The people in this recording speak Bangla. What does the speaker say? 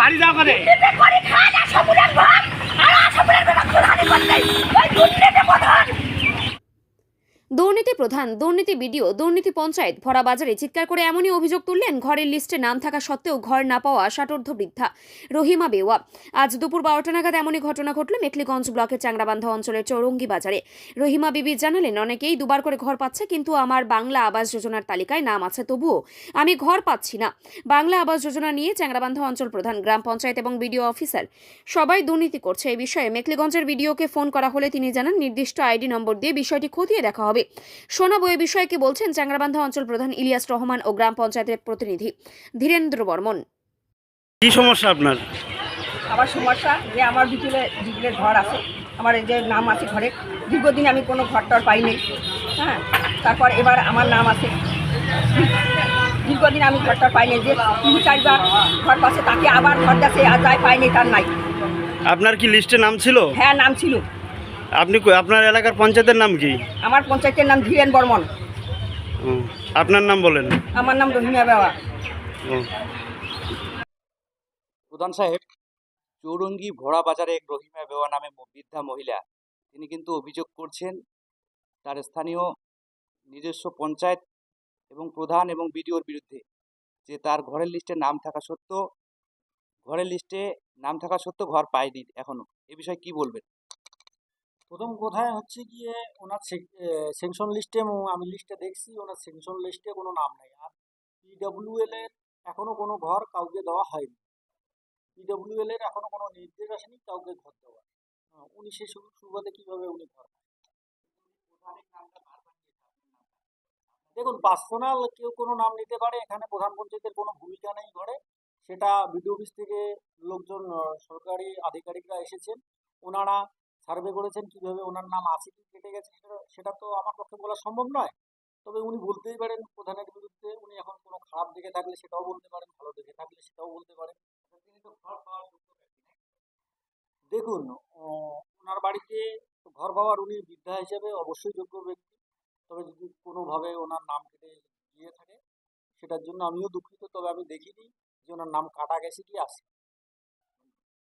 বাড়ি যাও করে দুর্নীতি করে খায় না সবুজের ঘর আর আসামের বেলা খুলহানি করতে ওই দুর্নীতি প্রধান দুর্নীতি প্রধান, দুর্নীতি বিডিও, দুর্নীতি পঞ্চায়েত, ভরা বাজারে চিৎকার করে এমনই অভিযোগ তুললেন, ঘরের লিস্টে নাম থাকা সত্ত্বেও ঘর না পাওয়া ষাটোর্ধ বৃদ্ধা রহিমা বেওয়া। আজ দুপুর বারোটা নাগাদ এমনই ঘটনা ঘটল মেখলিগঞ্জ ব্লকের চাংরাবান্ধা অঞ্চলের চৌরঙ্গি বাজারে। রহিমা বিবি জানালেন, অনেকেই দুবার করে ঘর পাচ্ছে, কিন্তু আমার বাংলা আবাস যোজনার তালিকায় নাম আছে, তবুও আমি ঘর পাচ্ছি না। বাংলা আবাস যোজনা নিয়ে চ্যাংরাবান্ধা অঞ্চল প্রধান, গ্রাম পঞ্চায়েত এবং বিডিও অফিসার সবাই দুর্নীতি করছে। এই বিষয়ে মেখলিগঞ্জের বিডিওকে ফোন করা হলে তিনি জানান, নির্দিষ্ট আইডি নম্বর দিয়ে বিষয়টি খতিয়ে দেখা হবে। শোনাবো এ বিষয়ে কি বলছেন চ্যাংরাবান্ধা অঞ্চল প্রধান ইলিয়াস রহমান ও গ্রাম পঞ্চায়েতের প্রতিনিধি ধীরেন্দ্র বর্মন। কি সমস্যা আপনার? আমার সমস্যা যে আমার বিকেলে বিকেলের ঘর আছে আমার এই যে নাম আছে ঘরে দীর্ঘদিন আমি কোনো ঘর টর পাইনি হ্যাঁ? তারপর এবার আমার নাম আছে। দীর্ঘদিন আমি ঘর টর পাইনি যে তিন চারবার ঘর পাশে তাকে আবার ঘর গেছে আর যাই পাইনি তার নাই। আপনার কি লিস্টে নাম ছিল? হ্যাঁ নাম ছিল। আপনি আপনার এলাকার পঞ্চায়েতের নাম কি? আমার পঞ্চায়েতের নাম ধীরেন বর্মন। আপনার নাম বলেন। আমার নাম রহিমা বেওয়া। প্রধান সাহেব চৌরঙ্গি ভোড়া বাজারে এক রহিমা বেওয়া নামে বৃদ্ধা মহিলা। তিনি কিন্তু অভিযোগ করছেন তার স্থানীয় নিজস্ব পঞ্চায়েত এবং প্রধান এবং বিডিওর বিরুদ্ধে যে তার ঘরের লিস্টে নাম থাকা সত্ত্বেও ঘরের লিস্টে নাম থাকা সত্ত্বেও ঘর পায়নি এখনও। এ বিষয়ে কি বলবেন? প্রথম কথায় হচ্ছে গিয়ে ওনার সেকশন লিস্টে আমি লিস্টে দেখছি, ওনার সেকশন লিস্টে কোনো নাম নেই। আর পিডব্লিউএল এর এখনও কোনো ঘর কাউকে দেওয়া হয়নি। পিডব্লিউএল এর এখনও কোনো নির্দেশ আসেনি, কাউকে ঘর দেওয়া উনি সে সুবাদে কীভাবে উনি ঘর? দেখুন পার্সোনাল কেউ কোনো নাম নিতে পারে, এখানে প্রধান পঞ্চায়েতের কোনো ভূমিকা নেই ঘরে। সেটা বিডিও অফিস থেকে লোকজন সরকারি আধিকারিকরা এসেছেন। ওনারা সার্ভে করেছেন কীভাবে ওনার নাম আছে কি কেটে গেছে সেটা সেটা তো আমার পক্ষে বলা সম্ভব নয়। তবে উনি বলতেই পারেন প্রধানের বিরুদ্ধে, উনি এখন কোনো খারাপ দিকে থাকলে সেটাও বলতে পারেন, ভালো দিকে থাকলে সেটাও বলতে পারেন। ঘর? দেখুন ওনার বাড়িতে ঘর পাওয়ার উনি বৃদ্ধা হিসেবে অবশ্যই যোগ্য ব্যক্তি। তবে যদি কোনোভাবে ওনার নাম কেটে গিয়ে থাকে, সেটার জন্য আমিও দুঃখিত। তবে আমি দেখিনি যে ওনার নাম কাটা গেছে কি আছে